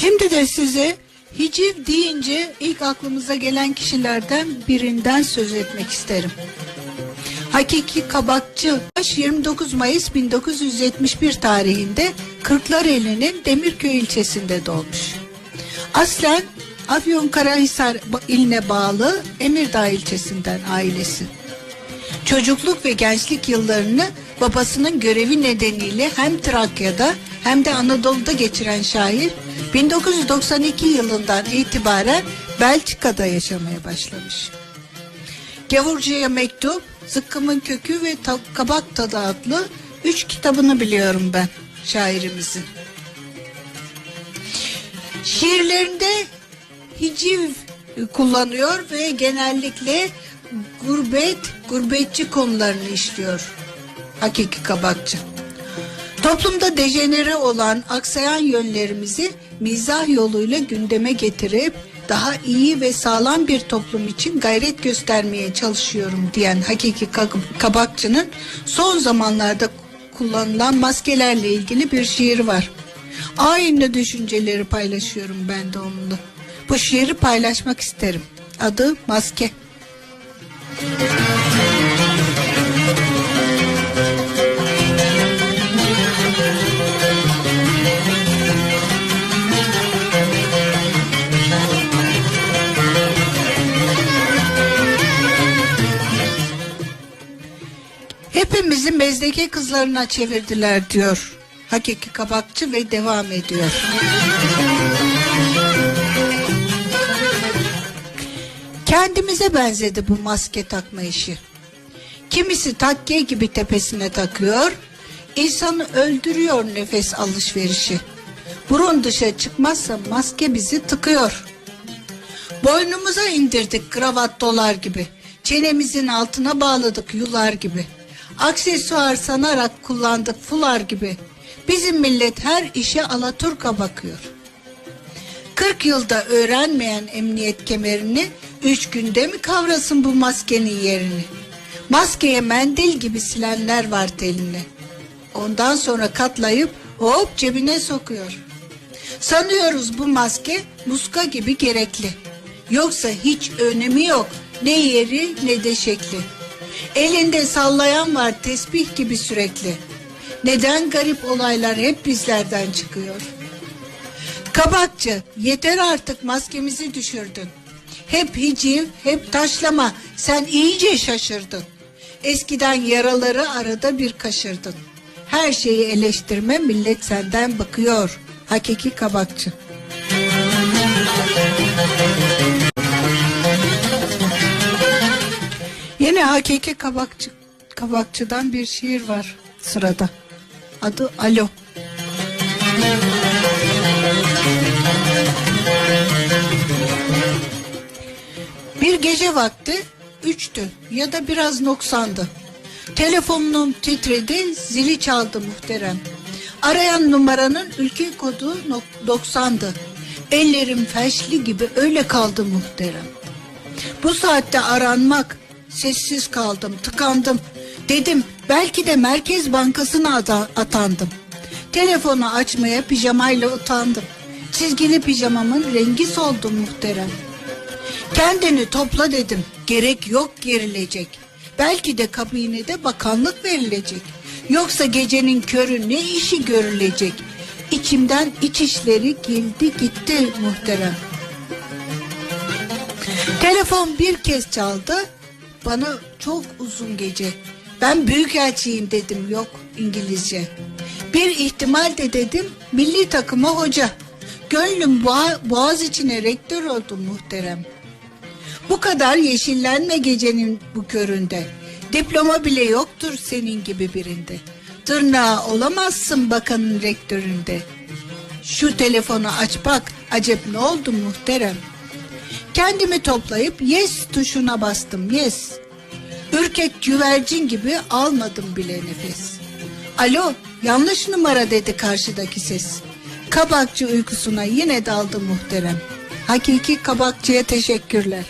Şimdi de size hiciv deyince ilk aklımıza gelen kişilerden birinden söz etmek isterim. Hakiki kabakçı 29 Mayıs 1971 tarihinde Kırklareli'nin Demirköy ilçesinde doğmuş. Aslen Afyonkarahisar iline bağlı Emirdağ ilçesinden ailesi. Çocukluk ve gençlik yıllarını babasının görevi nedeniyle hem Trakya'da hem de Anadolu'da geçiren şair 1992 yılından itibaren Belçika'da yaşamaya başlamış. Gavurcuya Mektup, Zıkkımın Kökü ve Kabak Tadı adlı üç kitabını biliyorum ben şairimizin. Şiirlerinde hiciv kullanıyor ve genellikle gurbet, gurbetçi konularını işliyor. Hakiki kabakçı. Toplumda dejenere olan aksayan yönlerimizi mizah yoluyla gündeme getirip daha iyi ve sağlam bir toplum için gayret göstermeye çalışıyorum diyen hakiki Ka- kabakçının son zamanlarda kullanılan maskelerle ilgili bir şiir var. Aynı düşünceleri paylaşıyorum ben de onunla. Bu şiiri paylaşmak isterim. Adı Maske. Hepimizi mezdeke kızlarına çevirdiler diyor. Hakiki kabakçı ve devam ediyor. Kendimize benzedi bu maske takma işi. Kimisi takke gibi tepesine takıyor, insanı öldürüyor nefes alışverişi. Burun dışa çıkmazsa maske bizi tıkıyor. Boynumuza indirdik kravat dolar gibi. Çenemizin altına bağladık yular gibi. Aksesuar sanarak kullandık fular gibi. Bizim millet her işe alaturka bakıyor. 40 yılda öğrenmeyen emniyet kemerini üç günde mi kavrasın bu maskenin yerini? Maskeye mendil gibi silenler var telini. Ondan sonra katlayıp hop cebine sokuyor. Sanıyoruz bu maske muska gibi gerekli. Yoksa hiç önemi yok ne yeri ne de şekli. Elinde sallayan var tesbih gibi sürekli. Neden garip olaylar hep bizlerden çıkıyor? Kabakçı yeter artık maskemizi düşürdün. Hep hiciv hep taşlama sen iyice şaşırdın. Eskiden yaraları arada bir kaşırdın. Her şeyi eleştirme millet senden bakıyor. Hakiki kabakçı. Hakiki kabakçı, kabakçıdan bir şiir var sırada. Adı Alo. Bir gece vakti üçtü ya da biraz noksandı. Telefonum titredi, zili çaldı muhterem. Arayan numaranın ülke kodu nok- 90'dı. Ellerim felçli gibi öyle kaldı muhterem. Bu saatte aranmak, sessiz kaldım, tıkandım. Dedim belki de Merkez Bankası'na ata- atandım. Telefonu açmaya pijamayla utandım. Çizgili pijamamın rengi soldu muhterem. Kendini topla dedim. Gerek yok gerilecek. Belki de kabinede bakanlık verilecek. Yoksa gecenin körü ne işi görülecek? İçimden iç işleri geldi gitti muhterem. Telefon bir kez çaldı. Bana çok uzun gece. Ben büyükelçiyim dedim yok İngilizce. Bir ihtimal de dedim milli takıma hoca. Gönlüm boğa, boğaz içine rektör oldu muhterem. Bu kadar yeşillenme gecenin bu köründe. Diploma bile yoktur senin gibi birinde. Tırnağı olamazsın bakanın rektöründe. Şu telefonu aç bak. Acep ne oldu muhterem? Kendimi toplayıp yes tuşuna bastım yes. Ürkek güvercin gibi almadım bile nefes. Alo yanlış numara dedi karşıdaki ses. Kabakçı uykusuna yine daldı muhterem. Hakiki kabakçıya teşekkürler.